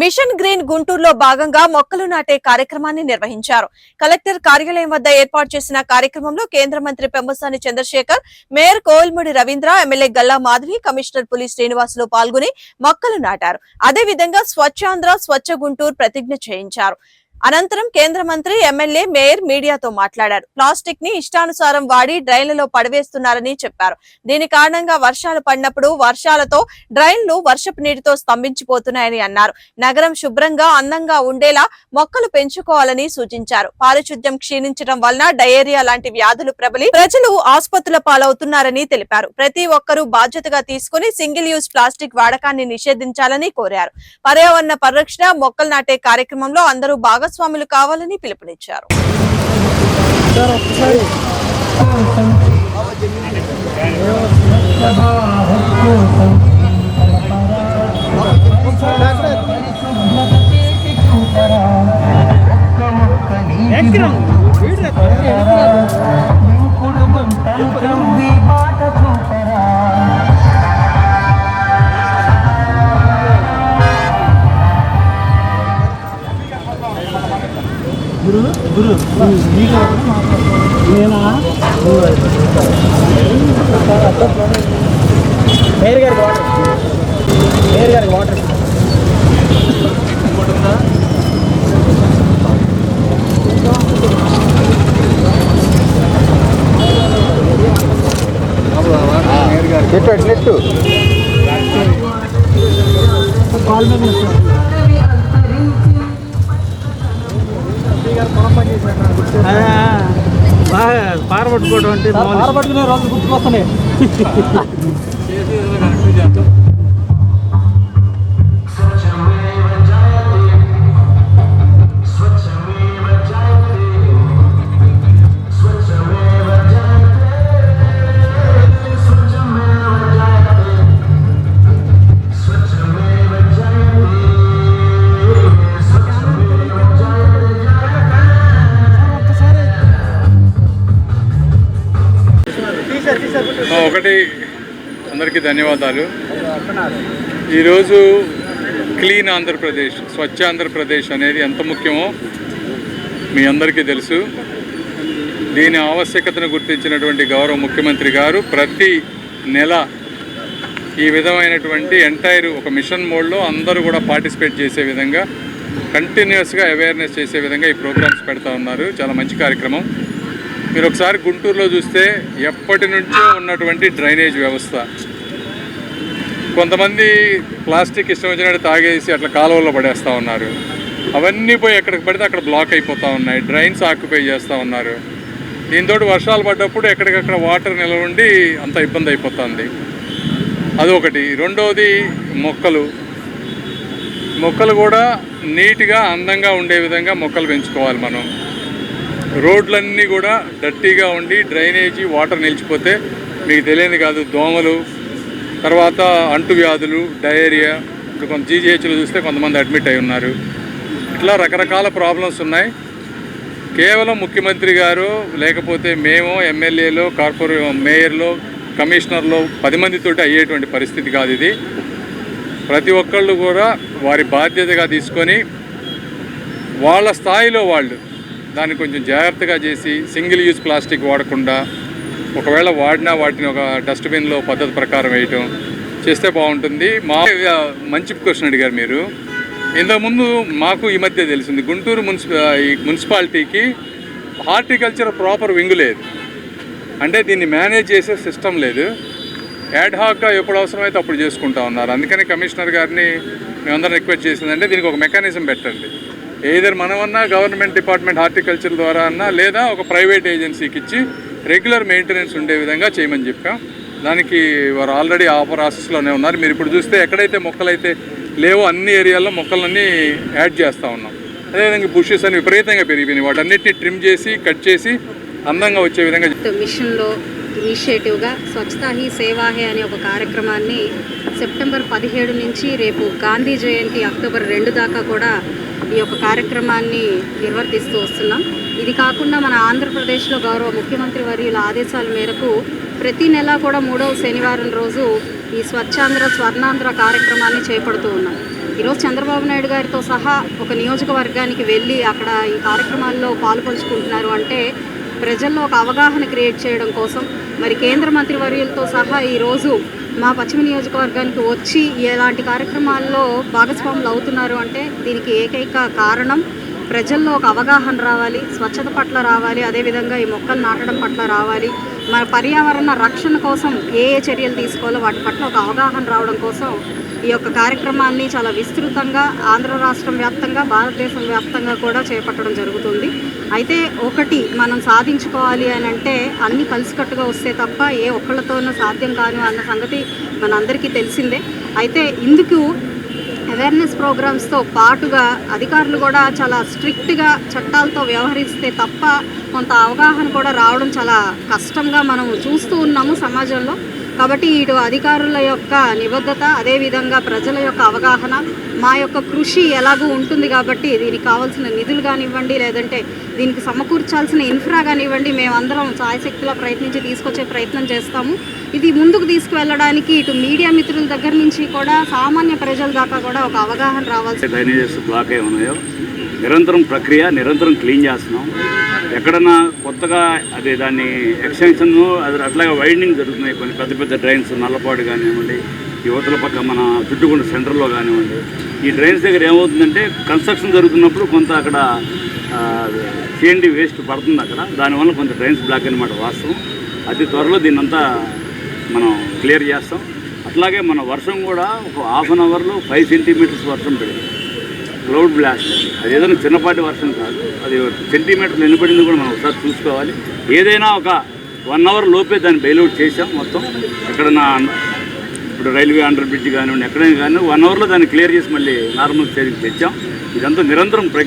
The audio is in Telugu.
మిషన్ గ్రీన్ గుంటూరులో భాగంగా మొక్కలు నాటే కార్యక్రమాన్ని నిర్వహించారు. కలెక్టర్ కార్యాలయం వద్ద ఏర్పాటు చేసిన కార్యక్రమంలో కేంద్ర మంత్రి Pemmasani Chandrasekhar mayor Kovelamudi Ravindra MLA Galla Madhavi commissioner Puli Srinivasulu పాల్గొని మొక్కలు నాటారు. అదేవిధంగా స్వచ్ఛాంధ్ర స్వచ్ఛ గుంటూరు ప్రతిజ్ఞ చేయించారు. అనంతరం కేంద్ర మంత్రి ఎమ్మెల్యే మేయర్ మీడియాతో మాట్లాడారు. ప్లాస్టిక్ని ఇష్టానుసారం వాడి డ్రైన్లలో పడవేస్తున్నారని చెప్పారు. దీని కారణంగా వర్షాలు పడినప్పుడు వర్షాలతో డ్రైన్లు వర్షపు నీటితో స్తంభించిపోతున్నాయని అన్నారు. నగరం శుభ్రంగా అందంగా ఉండేలా మొక్కలు పెంచుకోవాలని సూచించారు. పారిశుద్ధ్యం క్షీణించడం వలన డయేరియా లాంటి వ్యాధులు ప్రబలి ప్రజలు ఆసుపత్రుల పాలవుతున్నారని తెలిపారు. ప్రతి ఒక్కరూ బాధ్యతగా తీసుకుని సింగిల్ యూజ్ ప్లాస్టిక్ వాడకాన్ని నిషేధించాలని కోరారు. పర్యావరణ పరిరక్షణ మొక్కలు నాటే కార్యక్రమంలో అందరూ బాగా భాగస్వాములు కావాలని పిలుపునిచ్చారు. మేయర్ గారికి వాటర్. మేయర్ గారికి వాటర్. నెట్టు అటు నెట్టు. ఆ, బాగా పారబట్టుకోవడం అంటే పారబట్టుకునే రోజు గుర్తుకొస్తున్నాయి. 哈哈哈。谢谢，谢谢大家。ఒకటి అందరికీ ధన్యవాదాలు. ఈరోజు క్లీన్ ఆంధ్రప్రదేశ్ స్వచ్ఛ ఆంధ్రప్రదేశ్ అనేది ఎంత ముఖ్యమో మీ అందరికీ తెలుసు. దీని ఆవశ్యకతను గుర్తించినటువంటి గౌరవ ముఖ్యమంత్రి గారు ప్రతి నెల ఈ విధమైనటువంటి ఎంటైర్ ఒక మిషన్ మోడ్లో అందరూ కూడా పార్టిసిపేట్ చేసే విధంగా కంటిన్యూస్గా అవేర్నెస్ చేసే విధంగా ఈ ప్రోగ్రామ్స్ పెడతా ఉన్నారు. చాలా మంచి కార్యక్రమం. మీరు ఒకసారి గుంటూరులో చూస్తే ఎప్పటి నుంచో ఉన్నటువంటి డ్రైనేజ్ వ్యవస్థ. కొంతమంది ప్లాస్టిక్ ఇష్టం వచ్చినట్టు తాగేసి అట్లా కాలువల్లో పడేస్తూ ఉన్నారు. అవన్నీ పోయి ఎక్కడికి పడితే అక్కడ బ్లాక్ అయిపోతూ ఉన్నాయి. డ్రైన్స్ ఆక్యుపై చేస్తూ ఉన్నారు. దీంతో వర్షాలు పడ్డప్పుడు ఎక్కడికక్కడ వాటర్ నిల్వ ఉండి అంత ఇబ్బంది అయిపోతుంది. అదొకటి. రెండవది మొక్కలు. మొక్కలు కూడా నీట్గా అందంగా ఉండే విధంగా మొక్కలు పెంచుకోవాలి మనం. రోడ్లన్నీ కూడా డర్టీగా ఉండి డ్రైనేజీ వాటర్ నిలిచిపోతే మీకు తెలియని కాదు. దోమలు తర్వాత అంటువ్యాధులు డయేరియా ఇప్పుడు కొంత జీజీహెచ్లో చూస్తే కొంతమంది అడ్మిట్ అయి ఉన్నారు. ఇట్లా రకరకాల ప్రాబ్లమ్స్ ఉన్నాయి. కేవలం ముఖ్యమంత్రి గారు లేకపోతే మేము ఎమ్మెల్యేలు కార్పొరే మేయర్లో కమిషనర్లో పది మందితోటి అయ్యేటువంటి పరిస్థితి కాదు ఇది. ప్రతి ఒక్కళ్ళు కూడా వారి బాధ్యతగా తీసుకొని వాళ్ళ స్థాయిలో వాళ్ళు దాన్ని కొంచెం జాగ్రత్తగా చేసి సింగిల్ యూజ్ ప్లాస్టిక్ వాడకుండా ఒకవేళ వాడినా వాటిని ఒక డస్ట్బిన్లో పద్ధతి ప్రకారం వేయటం చేస్తే బాగుంటుంది. మా మంచి క్వశ్చన్ అడిగారు మీరు. ఇంతకుముందు మాకు ఈ మధ్య తెలిసింది గుంటూరు మున్సిప ఈ మున్సిపాలిటీకి హార్టికల్చర్ ప్రాపర్ వింగ్ లేదు. అంటే దీన్ని మేనేజ్ చేసే సిస్టమ్ లేదు. యాడ్ హాక్గా ఎప్పుడు అవసరమైతే అప్పుడు చేసుకుంటా ఉన్నారు. అందుకని కమిషనర్ గారిని మేమందరం రిక్వెస్ట్ చేసిందంటే దీనికి ఒక మెకానిజం పెట్టండి. ఏదర్ మనమన్నా గవర్నమెంట్ డిపార్ట్మెంట్ హార్టికల్చర్ ద్వారా అన్నా లేదా ఒక ప్రైవేట్ ఏజెన్సీకి ఇచ్చి రెగ్యులర్ మెయింటెనెన్స్ ఉండే విధంగా చేయమని చెప్పాం. దానికి వారు ఆల్రెడీ ఆ ప్రాసెస్లోనే ఉన్నారు. మీరు ఇప్పుడు చూస్తే ఎక్కడైతే మొక్కలైతే లేవో అన్ని ఏరియాల్లో మొక్కలన్నీ యాడ్ చేస్తూ ఉన్నాం. అదేవిధంగా బుషెస్ అని విపరీతంగా పెరిగిపోయినాయి. వాటన్నిటిని ట్రిమ్ చేసి కట్ చేసి అందంగా వచ్చే విధంగా మిషన్లో ఇనిషియేటివ్గా స్వచ్ఛతా హీ సేవా హే అనే ఒక కార్యక్రమాన్ని సెప్టెంబర్ పదిహేడు నుంచి రేపు గాంధీ జయంతి అక్టోబర్ రెండు దాకా కూడా ఈ యొక్క కార్యక్రమాన్ని నిర్వర్తిస్తూ వస్తున్నాం. ఇది కాకుండా మన ఆంధ్రప్రదేశ్లో గౌరవ ముఖ్యమంత్రి వర్యుల ఆదేశాల మేరకు ప్రతి నెల కూడా మూడవ శనివారం రోజు ఈ స్వచ్ఛాంధ్ర స్వర్ణాంధ్ర కార్యక్రమాన్ని చేపడుతూ ఉన్నాం. ఈరోజు చంద్రబాబు నాయుడు గారితో సహా ఒక నియోజకవర్గానికి వెళ్ళి అక్కడ ఈ కార్యక్రమాల్లో పాల్పంచుకుంటున్నారు అంటే ప్రజల్లో ఒక అవగాహన క్రియేట్ చేయడం కోసం మరి కేంద్ర మంత్రి వర్యులతో సహా ఈరోజు మా పశ్చిమ నియోజకవర్గానికి వచ్చి ఎలాంటి కార్యక్రమాల్లో భాగస్వాములు అవుతున్నారు అంటే దీనికి ఏకైక కారణం ప్రజల్లో ఒక అవగాహన రావాలి స్వచ్ఛత పట్ల రావాలి అదేవిధంగా ఈ మొక్కలు నాటడం పట్ల రావాలి. మన పర్యావరణ రక్షణ కోసం ఏ ఏ చర్యలు తీసుకోవాలో వాటి పట్ల ఒక అవగాహన రావడం కోసం ఈ యొక్క కార్యక్రమాన్ని చాలా విస్తృతంగా ఆంధ్ర రాష్ట్రం వ్యాప్తంగా భారతదేశం వ్యాప్తంగా కూడా చేపట్టడం జరుగుతుంది. అయితే ఒకటి మనం సాధించుకోవాలి అని అంటే అన్ని కలిసికట్టుగా వస్తే తప్ప ఏ ఒక్కళ్ళతోనూ సాధ్యం కాను అన్న సంగతి మనందరికీ తెలిసిందే. అయితే ఇందుకు అవేర్నెస్ ప్రోగ్రామ్స్తో పాటుగా అధికారులు కూడా చాలా స్ట్రిక్ట్గా చట్టాలతో వ్యవహరిస్తే తప్ప కొంత అవగాహన కూడా రావడం చాలా కష్టంగా మనం చూస్తూ ఉన్నాము సమాజంలో. కాబట్టి ఇటు అధికారుల యొక్క నిబద్ధత అదేవిధంగా ప్రజల యొక్క అవగాహన మా యొక్క కృషి ఎలాగూ ఉంటుంది కాబట్టి దీనికి కావాల్సిన నిధులు కానివ్వండి లేదంటే దీనికి సమకూర్చాల్సిన ఇన్ఫ్రా కానివ్వండి మేమందరం సాయశక్తిలా ప్రయత్నించి తీసుకొచ్చే ప్రయత్నం చేస్తాము. ఇది ముందుకు తీసుకువెళ్ళడానికి ఇటు మీడియా మిత్రుల దగ్గర నుంచి కూడా సామాన్య ప్రజల దాకా కూడా ఒక అవగాహన రావాల్సి డ్రైనేజెస్ బ్లాక్ అయి ఉన్నాయో? నిరంతరం ప్రక్రియ నిరంతరం క్లీన్ చేస్తున్నాం. ఎక్కడన్నా కొత్తగా అది దాన్ని ఎక్స్టెన్షన్ అది అట్లాగే వైడింగ్ జరుగుతున్నాయి. కొన్ని పెద్ద పెద్ద డ్రైన్స్ నల్లపాటు కానివ్వండి యువతల పక్క మన చుట్టుకుంట సెంటర్లో కానివ్వండి ఈ డ్రైన్స్ దగ్గర ఏమవుతుందంటే కన్స్ట్రక్షన్ జరుగుతున్నప్పుడు కొంత అక్కడ సిఎండి వేస్ట్ పడుతుంది అక్కడ. దానివల్ల కొంత డ్రైన్స్ బ్లాక్ అనమాట వాస్తవం. అతి త్వరలో దీన్నంతా మనం క్లియర్ చేస్తాం. అట్లాగే మన వర్షం కూడా ఒక హాఫ్ అన్ అవర్లో ఫైవ్ సెంటీమీటర్స్ వర్షం పెరిగింది క్లౌడ్ బ్లాస్ట్. అది ఏదైనా చిన్నపాటి వర్షం కాదు. అది సెంటీమీటర్లు ఎన్నిపడింది కూడా మనం ఒకసారి చూసుకోవాలి. ఏదైనా ఒక వన్ అవర్ లోపే దాన్ని బెయిల్అవుట్ చేసాం మొత్తం. ఎక్కడన్నా ఇప్పుడు రైల్వే అండర్ బ్రిడ్జ్ కానివ్వండి ఎక్కడైనా కానీ వన్ అవర్లో దాన్ని క్లియర్ చేసి మళ్ళీ నార్మల్ స్టేజ్కి తెచ్చాం. ఇదంతా నిరంతరం ప్రక్రియ